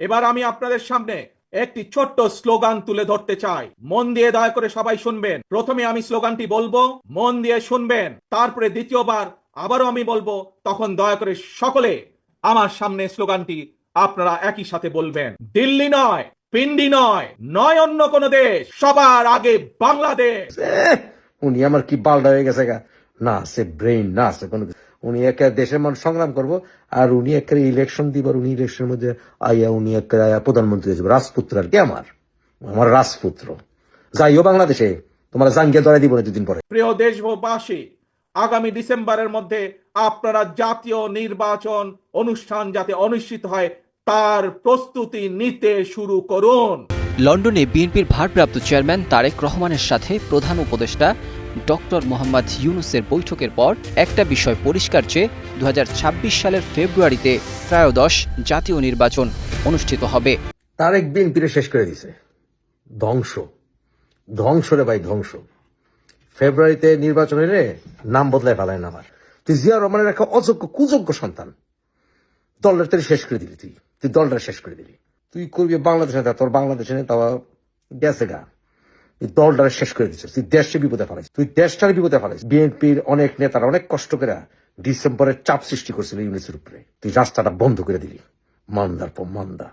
এবার আমি আপনাদের সামনে একটি ছোট্ট স্লোগান তুলে ধরতে চাই। মন দিয়ে দয়া করে সবাই শুনবেন। প্রথমে আমি স্লোগানটি বলব, মন দিয়ে শুনবেন। তারপরে দ্বিতীয়বার আবারও আমি বলব, তখন দয়া করে সকলে আমার সামনে স্লোগানটি আপনারা একই সাথে বলবেন। দিল্লি নয়, পিন্ডি নয় নয় অন্য কোন দেশ, সবার আগে বাংলাদেশ। উনি আমার কি বালডা হয়ে গেছে না, সে ব্রেইন, না আছে কোনো। উনি একে দেশের মানুষ সংগ্রাম করব আর উনি একটা ইলেকশন দিবার উনি ইলেকশনের মধ্যে আইয়া উনি একটা আইয়া প্রধানমন্ত্রী হয়েছে রাজপুত্র আর কি আমার? আমার রাজপুত্র। যাইও বাংলাদেশে তোমার জাঙ্গিয়া ধরে দিব না দুদিন পরে। প্রিয় দেশবাসী আগামী ডিসেম্বরের মধ্যে আপনারা জাতীয় নির্বাচন অনুষ্ঠান যাতে অনুষ্ঠিত হয় তার প্রস্তুতি নিতে শুরু করুন। লন্ডনে বিএনপির ভারপ্রাপ্ত চেয়ারম্যান তারেক রহমানের সাথে প্রধান উপদেষ্টা ডক্টর মোহাম্মদ ইউনুসের বৈঠকের পর একটা বিষয় পরিষ্কার যে দু সালের ফেব্রুয়ারিতে ত্রয়োদশ জাতীয় নির্বাচন অনুষ্ঠিত হবে। তারেক বিন পিরে শেষ করে দিছে। ধ্বংস। ধ্বংস রে ভাই, ধ্বংস। ফেব্রুয়ারিতে নির্বাচনে রে নাম বদলায় ফেলায় না আমার তুই জিয়া রহমানের একটা অযোগ্য, কুযোগ্য সন্তান। দলটা তুই শেষ করে দিলি তুই। তুই দলটা শেষ করে দিলি। তুই করবি বাংলাদেশে তোর বাংলাদেশে নেতা গেছে গা। তুই দলটারে শেষ করে দিচ্ছিস তুই দেশকে বিপদে ফেলাইছিস। তুই দেশটার বিপদে ফেলাইছিস। বিএনপির অনেক নেতারা অনেক কষ্ট করে ডিসেম্বরের চাপ সৃষ্টি করছিল ইউনিসের উপরে। তুই রাস্তাটা বন্ধ করে দিলি। মান্দার পর মান্দা